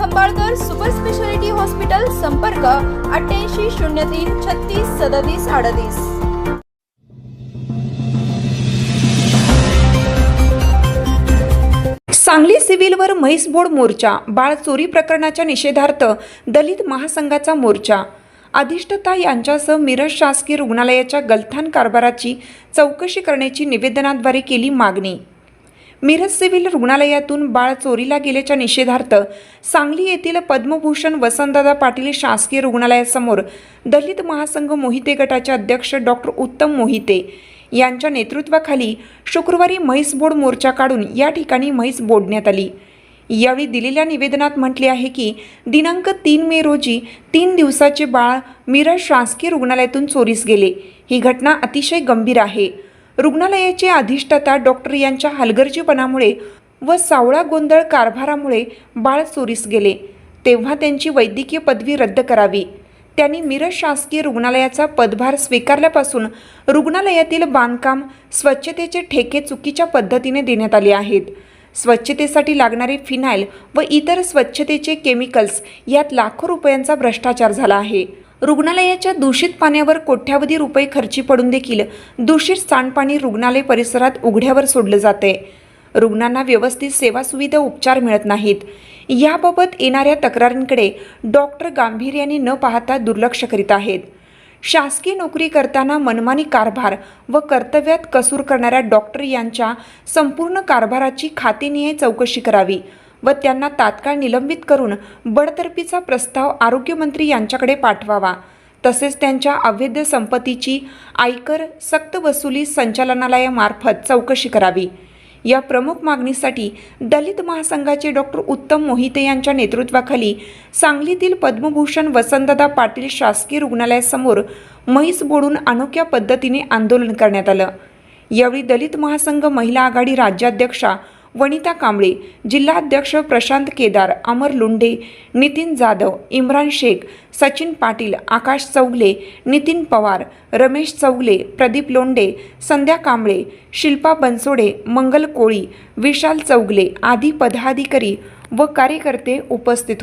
Khambalkar super speciality hospital संपर्क अठ्ठ्याऐंशी शून्य तीन छत्तीस सदतीस अडतीस. सांगली सिव्हिलवर म्हैस बोर्ड मोर्चा बाळ चोरी प्रकरणाच्या निषेधार्थ दलित महासंघाचा मोर्चा. अधिष्ठता यांच्यासह मिरज शासकीय रुग्णालयाच्या गलथान कारभाराची चौकशी करण्याची निवेदनाद्वारे केली मागणी. मिरज सिव्हिल रुग्णालयातून बाळ चोरीला गेल्याच्या निषेधार्थ सांगली येथील पद्मभूषण वसंतदादा पाटील शासकीय रुग्णालयासमोर दलित महासंघ मोहिते गटाचे अध्यक्ष डॉक्टर उत्तम मोहिते यांच्या नेतृत्वाखाली शुक्रवारी म्हैस बोर्ड मोर्चा काढून या ठिकाणी म्हैस बोडण्यात आली. यावेळी दिलेल्या निवेदनात म्हटले आहे की दिनांक तीन मे रोजी तीन दिवसाचे बाळ मिरज शासकीय रुग्णालयातून चोरीस गेले. ही घटना अतिशय गंभीर आहे. रुग्णालयाचे अधिष्ठाता डॉक्टर यांच्या हलगर्जीपणामुळे व सावळा गोंधळ कारभारामुळे बाळ चोरीस गेले. तेव्हा त्यांची वैद्यकीय पदवी रद्द करावी. त्यांनी मिरज शासकीय रुग्णालयाचा पदभार स्वीकारल्यापासून रुग्णालयातील बांधकाम स्वच्छतेचे ठेके चुकीच्या पद्धतीने देण्यात आले आहेत. स्वच्छतेसाठी लागणारे फिनाईल व इतर स्वच्छतेचे केमिकल्स यात लाखो रुपयांचा भ्रष्टाचार झाला आहे. रुग्णालयाच्या दूषित पाण्यावर कोट्यावधी रुपये खर्ची पडून देखील दूषित सांडपाणी रुग्णालय परिसरात उघड्यावर सोडलं जाते रुग्णांना व्यवस्थित सेवा सुविधा उपचार मिळत नाहीत. याबाबत येणाऱ्या तक्रारींकडे डॉक्टर गांभीर्याने न पाहता दुर्लक्ष करीत आहेत. शासकीय नोकरी करताना मनमानी कारभार व कर्तव्यात कसूर करणाऱ्या डॉक्टर यांच्या संपूर्ण कारभाराची खातेनिहाय चौकशी करावी व त्यांना तात्काळ निलंबित करून बडतर्फीचा प्रस्ताव आरोग्यमंत्री यांच्याकडे पाठवावा. तसेच त्यांच्या अवैध संपत्तीची आयकर सक्त वसुली संचालनालयामार्फत चौकशी करावी. या प्रमुख मागणीसाठी दलित महासंघाचे डॉक्टर उत्तम मोहिते यांच्या नेतृत्वाखाली सांगलीतील पद्मभूषण वसंतदा पाटील शासकीय रुग्णालयासमोर म्हैस बोडून अनोख्या पद्धतीने आंदोलन करण्यात आलं. यावेळी दलित महासंघ महिला आघाडी राज्याध्यक्षा वनिता कांबळे जिल्हाध्यक्ष प्रशांत केदार अमर लुंडे नितीन जाधव इम्रान शेख सचिन पाटील आकाश चौगले नितीन पवार रमेश चौगले प्रदीप लोंडे संध्या कांबळे शिल्पा बनसोडे मंगल कोळी विशाल चौगले आदी पदाधिकारी व कार्यकर्ते उपस्थित